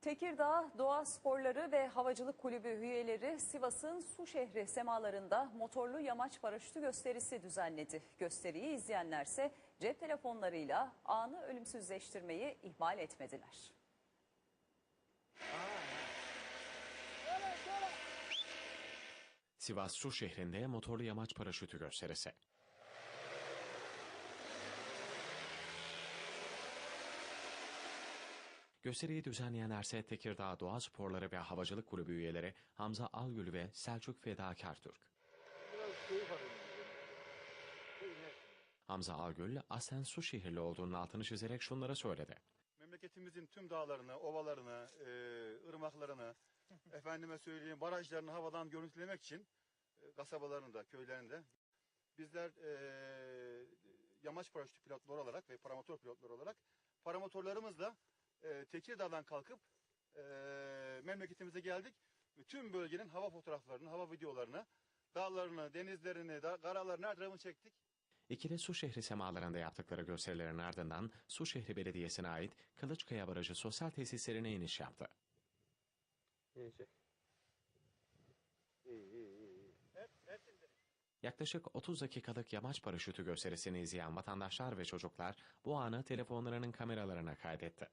Tekirdağ Doğa Sporları ve Havacılık Kulübü üyeleri Sivas'ın su şehri semalarında motorlu yamaç paraşütü gösterisi düzenledi. Gösteriyi izleyenlerse cep telefonlarıyla anı ölümsüzleştirmeyi ihmal etmediler. Sivas Su şehrinde motorlu yamaç paraşütü gösterisi. Gösteriyi düzenleyenlerse Tekirdağ Doğa Sporları ve Havacılık Kulübü üyeleri Hamza Algül ve Selçuk Fedakar Türk. Hamza Algül, aslen su şehirli olduğunun altını çizerek şunları söyledi. Memleketimizin tüm dağlarını, ovalarını, e, ırmaklarını, efendime söyleyeyim barajlarını havadan görüntülemek için e, kasabalarını da, köylerini de bizler e, yamaç paraşütü pilotları olarak ve paramotor pilotları olarak paramotorlarımızla e, Tekirdağ'dan kalkıp e, memleketimize geldik. Ve Tüm bölgenin hava fotoğraflarını, hava videolarını, dağlarını, denizlerini, da, karalarını her tarafını çektik. İkili su şehri semalarında yaptıkları gösterilerin ardından Su Şehri Belediyesi'ne ait Kılıçkaya Barajı sosyal tesislerine iniş yaptı. İyi çek. İyi iyi iyi. Yaklaşık 30 dakikalık yamaç paraşütü gösterisini izleyen vatandaşlar ve çocuklar bu anı telefonlarının kameralarına kaydetti.